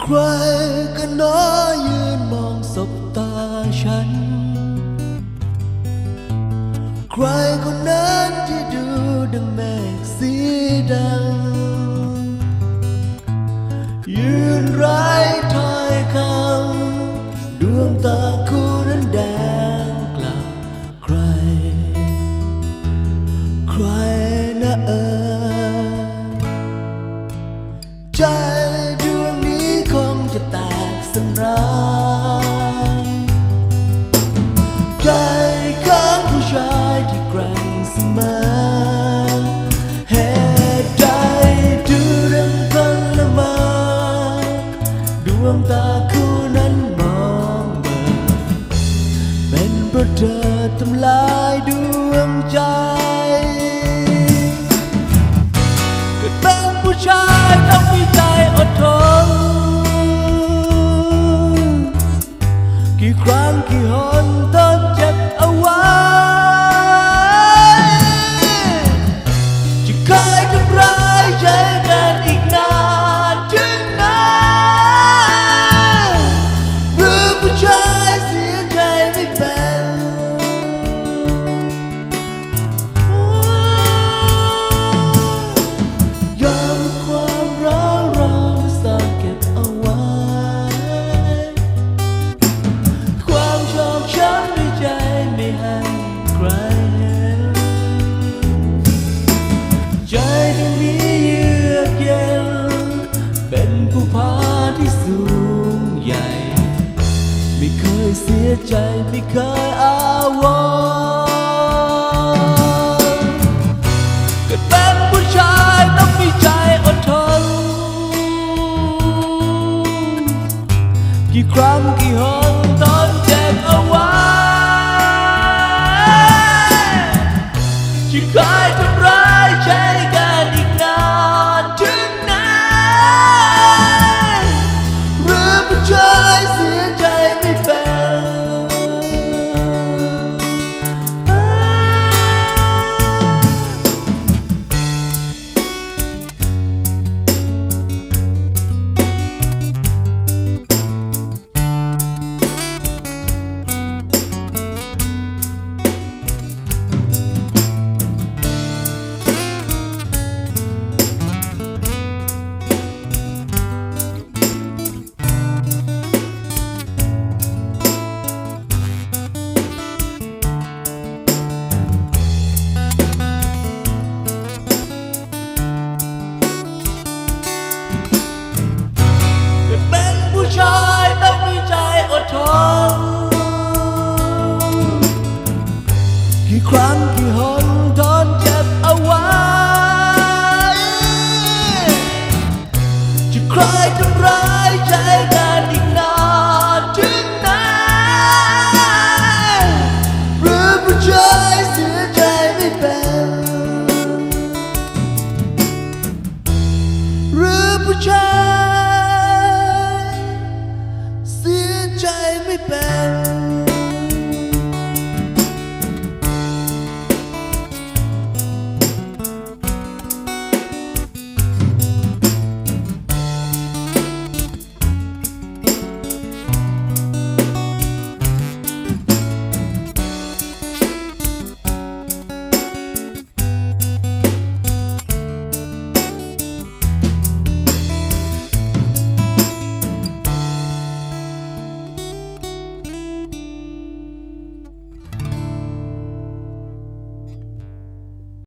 ใครก็น้อยยืนมองศบตาฉัน ใครคนนั้นที่ดูดังแมกสีดัง ยืนไร้ทายคำดวงตาคู่นั้นแดงกลับใคร ใครนะเออใจ เป็นเพราะเธอทำลายดวงใจเกิดเป็นผู้ชายต้องมีใจ ใจไม่เคยอาวรณ์เกิดเป็นผู้ชายต้องมีใจอดทน กี่ครั้งกี่หนทนเจ็บเอาไว้ที่เคยทำร้าย ครั้งกี่หนทนเจ็บเอาไว้จะใครทำร้ายใจกันอีกนานถึงนานหรือผู้ชายเสียใจไม่เป็นหรือผู้ชาย